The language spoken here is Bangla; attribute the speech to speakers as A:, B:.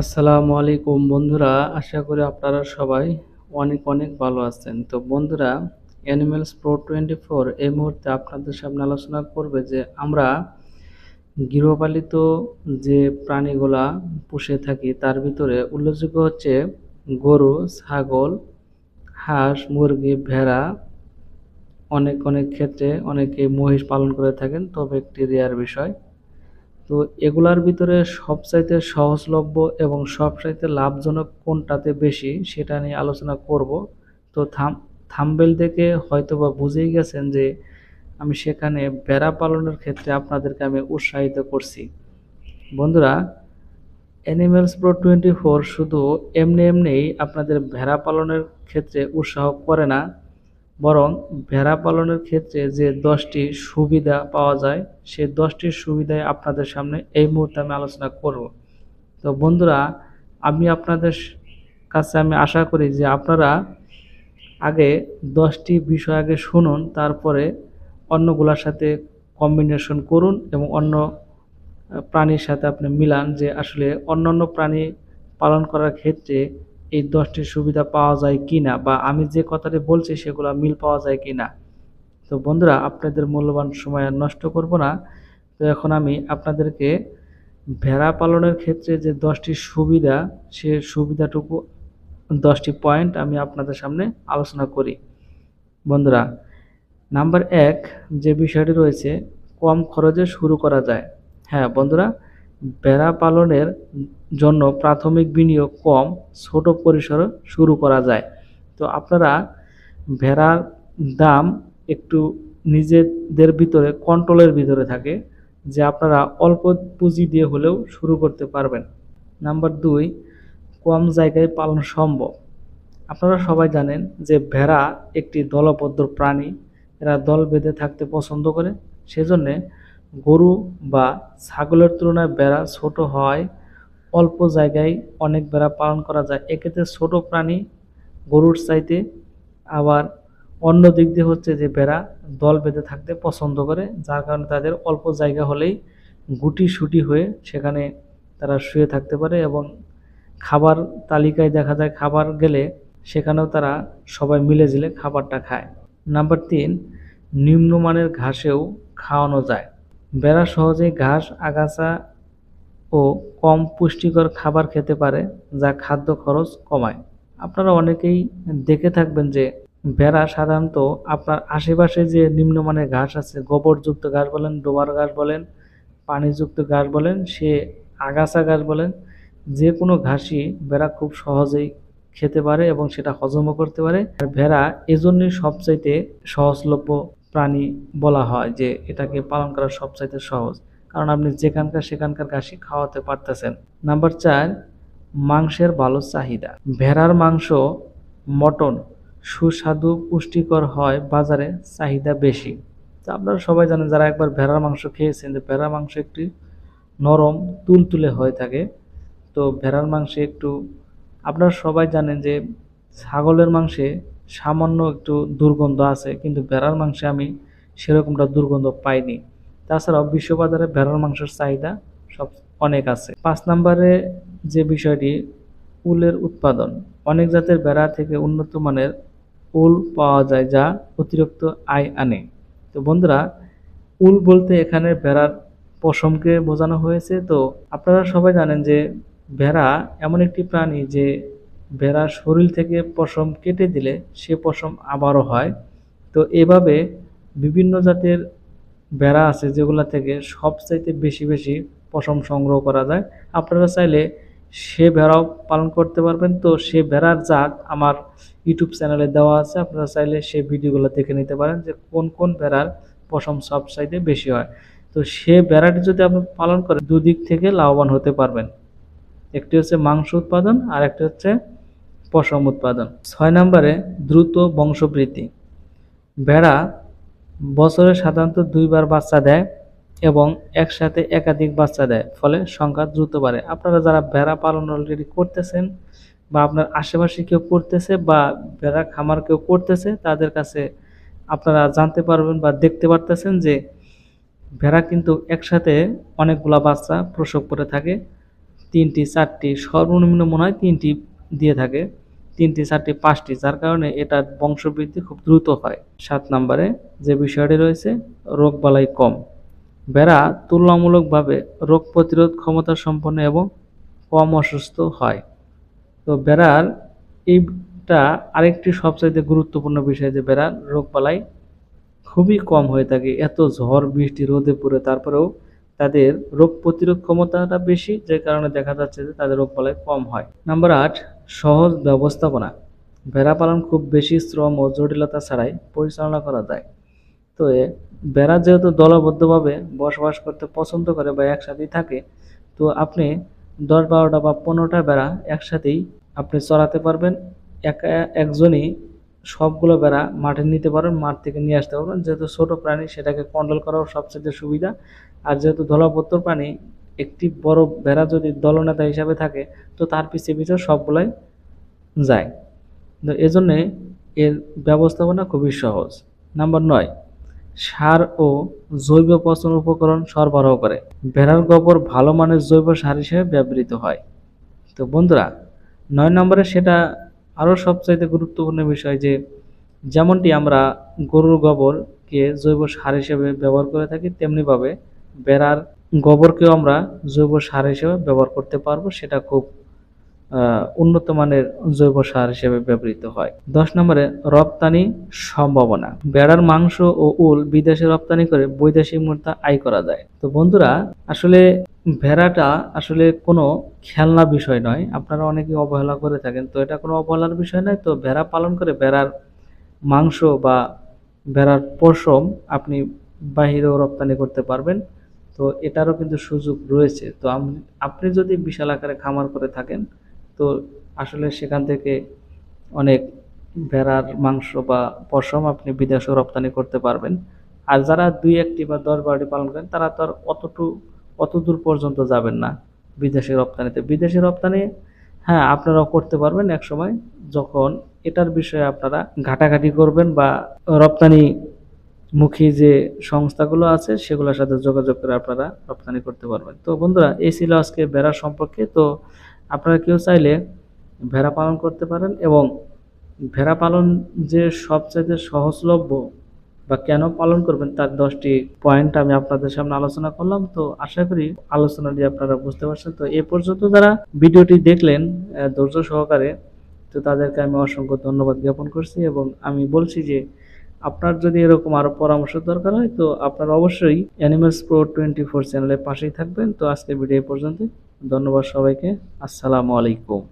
A: আসসালামু আলাইকুম বন্ধুরা, আশা করি আপনারা সবাই অনেক অনেক ভালো আছেন। তো বন্ধুরা অ্যানিমেলস প্রো টোয়েন্টি ফোর এই মুহূর্তে আপনাদের সামনে আলোচনা করবে যে আমরা গৃহপালিত যে প্রাণীগুলা পুষে থাকি, তার ভিতরে উল্লেখযোগ্য হচ্ছে গরু, ছাগল, হাঁস, মুরগি, ভেড়া, অনেক অনেক ক্ষেত্রে অনেকে মহিষ পালন করে থাকেন। তবে একটি রেয়ার বিষয় তো এগুলার ভিতরে সবচাইতে সহজলভ্য এবং সবচাইতে লাভজনক কোনটাতে বেশি সেটা নিয়ে আলোচনা করব। তো থাম, থাম্বেল দেখে হয়তোবা বুঝেই গেছেন যে আমি সেখানে ভেড়া পালনের ক্ষেত্রে আপনাদেরকে আমি উৎসাহিত করছি। বন্ধুরা অ্যানিমেলস প্রো টোয়েন্টি ফোর শুধু এমনি এমনিই আপনাদের ভেড়া পালনের ক্ষেত্রে উৎসাহ করে না বরং ভেড়া পালনের ক্ষেত্রে যে দশটি সুবিধা পাওয়া যায় সেই দশটি সুবিধায় আপনাদের সামনে এই মুহূর্তে আমি আলোচনা করব। তো বন্ধুরা, আমি আপনাদের কাছে আমি আশা করি যে আপনারা আগে দশটি বিষয় আগে শুনুন, তারপরে অন্যগুলোর সাথে কম্বিনেশন করুন এবং অন্য প্রাণীর সাথে আপনি মিলান যে আসলে অন্যান্য প্রাণী পালন করার ক্ষেত্রে এই দশটি সুবিধা পাওয়া যায় কি না বা আমি যে কথাটি বলছি সেগুলো মিল পাওয়া যায় কি না তো বন্ধুরা, আপনাদের মূল্যবান সময় নষ্ট করব না। তো এখন আমি আপনাদেরকে ভেড়া পালনের ক্ষেত্রে যে দশটি সুবিধা, সে সুবিধাটুকু, দশটি পয়েন্ট আমি আপনাদের সামনে আলোচনা করি। বন্ধুরা, নাম্বার এক যে বিষয়টি রয়েছে, কম খরচে শুরু করা যায়। হ্যাঁ বন্ধুরা ভেড়া পালনের জন্য প্রাথমিক বিনিয়োগ কম, ছোট পরিসরে শুরু করা যায়। তো আপনারা ভেড়ার দাম একটু নিজেদের ভিতরে কন্ট্রোলের ভিতরে থাকে, যে আপনারা অল্প পুঁজি দিয়ে হলেও শুরু করতে পারবেন। নাম্বার দুই, কম জায়গায় পালন সম্ভব। আপনারা সবাই জানেন যে ভেড়া একটি দলবদ্ধ প্রাণী। এরা দল বেঁধে থাকতে পছন্দ করে। সেজন্যে গরু বা ছাগলের তুলনায় বেড়া ছোট হয় অল্প জায়গায় অনেক বেড়া পালন করা যায়। এক্ষেত্রে ছোট প্রাণী গরুর চাইতে আবার অন্য দিক দিয়ে হচ্ছে যে বেড়া দল বেঁধে থাকতে পছন্দ করে, যার কারণে তাদের অল্প জায়গা হলেই গুটি সুটি হয়ে সেখানে তারা শুয়ে থাকতে পারে এবং খাবার তালিকায় দেখা যায় খাবার গেলে সেখানেও তারা সবাই মিলে ঝিলে খাবারটা খায়। নাম্বার তিন, নিম্নমানের ঘাসেও খাওয়ানো যায়। বেড়া সহজেই ঘাস, আগাছা ও কম পুষ্টিকর খাবার খেতে পারে, যা খাদ্য খরচ কমায়। আপনারা অনেকেই দেখে থাকবেন যে ভেড়া সাধারণত আপনার আশেপাশে যে নিম্নমানের ঘাস আছে, গোবরযুক্ত ঘাস বলেন ডোবার ঘাস বলেন, পানিযুক্ত ঘাস বলেন, সে আগাছা ঘাস বলেন, যে কোনো ঘাসই ভেড়া খুব সহজেই খেতে পারে এবং সেটা হজমও করতে পারে। আর ভেড়া এজন্যই সবচাইতে সহজলভ্য প্রাণী বলা হয় যে এটাকে পালন করা সবচাইতে সহজ। কারণ আপনি যেখানকার সেখানকার ঘাসই খাওয়াতে পারতেছেন। নাম্বার চার, মাংসের ভালো চাহিদা। ভেড়ার মাংস, মটন সুস্বাদু, পুষ্টিকর হয়, বাজারে চাহিদা বেশি। তো আপনারা সবাই জানেন যারা একবার ভেড়ার মাংস খেয়েছেন যে ভেড়ার মাংস একটি নরম, তুলতুলে হয়ে থাকে। তো ভেড়ার মাংসে একটু, আপনারা সবাই জানেন যে ছাগলের মাংসে সামান্য একটু দুর্গন্ধ আছে, কিন্তু ভেড়ার মাংসে আমি সেরকমটা দুর্গন্ধ পাইনি। তাছাড়াও বিশ্ববাজারে ভেড়ার মাংসের চাহিদা সব অনেক আছে। পাঁচ নম্বরে যে বিষয়টি, উলের উৎপাদন। অনেক জাতের ভেড়া থেকে উন্নত মানের উল পাওয়া যায় যা অতিরিক্ত আয় আনে। তো বন্ধুরা, উল বলতে এখানে ভেড়ার পশমকে বোঝানো হয়েছে। তো আপনারা সবাই জানেন যে ভেড়া এমন একটি প্রাণী যে ভেড়ার শরীর থেকে পশম কেটে দিলে সে পশম আবারও হয়। তো এভাবে বিভিন্ন জাতের ভেড়া আছে যেগুলো থেকে সবচাইতে বেশি বেশি পশম সংগ্রহ করা যায়। আপনারা চাইলে সে ভেড়াও পালন করতে পারবেন। তো সে ভেড়ার জাত আমার ইউটিউব চ্যানেলে দেওয়া আছে। আপনারা চাইলে সে ভিডিওগুলো দেখে নিতে পারেন যে কোন কোন ভেড়ার পশম সবচাইতে বেশি হয়। তো সে ভেড়াটি যদি আপনি পালন করেন, দুদিক থেকে লাভবান হতে পারবেন। একটি হচ্ছে মাংস উৎপাদন আর একটি হচ্ছে পশম উৎপাদন। ছয় নম্বরে দ্রুত বংশবৃদ্ধি। ভেড়া বছরে সাধারণত দুইবার বাচ্চা দেয় এবং একসাথে একাধিক বাচ্চা দেয়, ফলে সংখ্যা দ্রুত বাড়ে। আপনারা যারা ভেড়া পালন অলরেডি করতেছেন বা আপনার আশেপাশে কেউ করতেছে বা ভেড়া খামার কেউ করতেছে, তাদের কাছে আপনারা জানতে পারবেন বা দেখতে পারতেছেন যে ভেড়া কিন্তু একসাথে অনেকগুলা বাচ্চা প্রসব করে থাকে। তিনটি, চারটি, সর্বনিম্ন মনে হয় তিনটি দিয়ে থাকে। তিনটি, চারটি, পাঁচটি, যার কারণে এটা বংশবৃদ্ধি খুব দ্রুত হয়। সাত নম্বরে যে বিষয়টি রয়েছে রোগবালাই কম। বেড়া তুলনামূলকভাবে রোগ প্রতিরোধ ক্ষমতা সম্পন্ন এবং কম অসুস্থ হয়। তো বেড়ার এইটা আরেকটি সবচাইতে গুরুত্বপূর্ণ বিষয় যে বেড়ার রোগবালাই খুবই কম হয়ে থাকে। এত ঝড়, বৃষ্টি, রোদে পড়ে তারপরেও তাদের রোগ প্রতিরোধ ক্ষমতাটা বেশি, যে কারণে দেখা যাচ্ছে যে তাদের রোগবালাই কম হয়। নাম্বার আট সহজ ব্যবস্থাপনা। ভেড়া পালন খুব বেশি শ্রম ও জটিলতা ছাড়াই পরিচালনা করা যায়। তো ভেড়া যেহেতু দলবদ্ধভাবে বসবাস করতে পছন্দ করে বা একসাথেই থাকে, তো আপনি দশ বারোটা বা পনেরোটা বেড়া একসাথেই আপনি চড়াতে পারবেন। একা, একজনই সবগুলো বেড়া মাঠে নিতে পারবেন, মাঠ থেকে নিয়ে আসতে পারবেন। যেহেতু ছোট প্রাণী, সেটাকে কন্ট্রোল করাও সবচেয়ে সুবিধা। আর যেহেতু দলবদ্ধ প্রাণী একটি বড় ভেড়া যদি দলনেতা হিসাবে থাকে, তো তার পিছিয়ে পিছিয়ে সবগুলাই যায়। তো এজন্যে এর ব্যবস্থাপনা খুবই সহজ। নাম্বার নয়, সার ও জৈব পচন উপকরণ সরবরাহ করে। ভেড়ার গোবর ভালো মানের জৈব সার হিসেবে ব্যবহৃত হয়। তো বন্ধুরা, নয় নম্বরে সেটা আরও সবচাইতে গুরুত্বপূর্ণ বিষয় যে, যেমনটি আমরা গরুর গোবরকে জৈব সার হিসেবে ব্যবহার করে থাকি, তেমনিভাবে বেড়ার গোবরকেও আমরা জৈব সার হিসেবে ব্যবহার করতে পারব, সেটা খুব উন্নত মানের জৈব সার হিসেবে ব্যবহৃত হয়। দশ নম্বরে রপ্তানি সম্ভাবনা। বেড়ার মাংস ও উল বিদেশে রপ্তানি করে বৈদেশিক মুদ্রা আয় করা যায়। তো বন্ধুরা, আসলে ভেড়াটা আসলে কোনো খেলনা বিষয় নয়, আপনারা অনেকে অবহেলা করে থাকেন, তো এটা কোনো অবহেলার বিষয় নয়। তো ভেড়া পালন করে ভেড়ার মাংস বা ভেড়ার পশম আপনি বাহিরেও রপ্তানি করতে পারবেন। তো এটারও কিন্তু সুযোগ রয়েছে। তো আপনি যদি বিশাল আকারে খামার করে থাকেন, তো আসলে সেখান থেকে অনেক ভেড়ার মাংস বা পশম আপনি বিদেশেও রপ্তানি করতে পারবেন। আর যারা দুই একটি বা দশ বারোটি পালন করেন, তারা তো আর অতটু অত দূর পর্যন্ত যাবেন না বিদেশে রপ্তানিতে। বিদেশে রপ্তানি হ্যাঁ আপনারাও করতে পারবেন এক সময়, যখন এটার বিষয়ে আপনারা ঘাটাঘাটি করবেন বা রপ্তানি মুখী যে সংস্থাগুলো আছে, সেগুলোর সাথে যোগাযোগ করে আপনারা রপ্তানি করতে পারবেন। তো বন্ধুরা, এই ছিল আজকে ভেড়া সম্পর্কে। তো আপনারা কেউ চাইলে ভেড়া পালন করতে পারেন এবং ভেড়া পালন যে সবচাইতে সহজলভ্য বা কেন পালন করবেন, তার দশটি পয়েন্ট আমি আপনাদের সামনে আলোচনা করলাম। তো আশা করি আলোচনাটি আপনারা বুঝতে পারছেন। তো এ পর্যন্ত যারা ভিডিওটি দেখলেন ধৈর্য সহকারে, তো তাদেরকে আমি অসংখ্য ধন্যবাদ জ্ঞাপন করছি এবং আমি বলছি যে আপনার যদি এরকম আরও পরামর্শ দরকার হয়, তো আপনার অবশ্যই অ্যানিমেলস প্রো টোয়েন্টি ফোর চ্যানেলের পাশেই থাকবেন। তো আজকে ভিডিও পর্যন্ত ধন্যবাদ সবাইকে। আসসালামু আলাইকুম।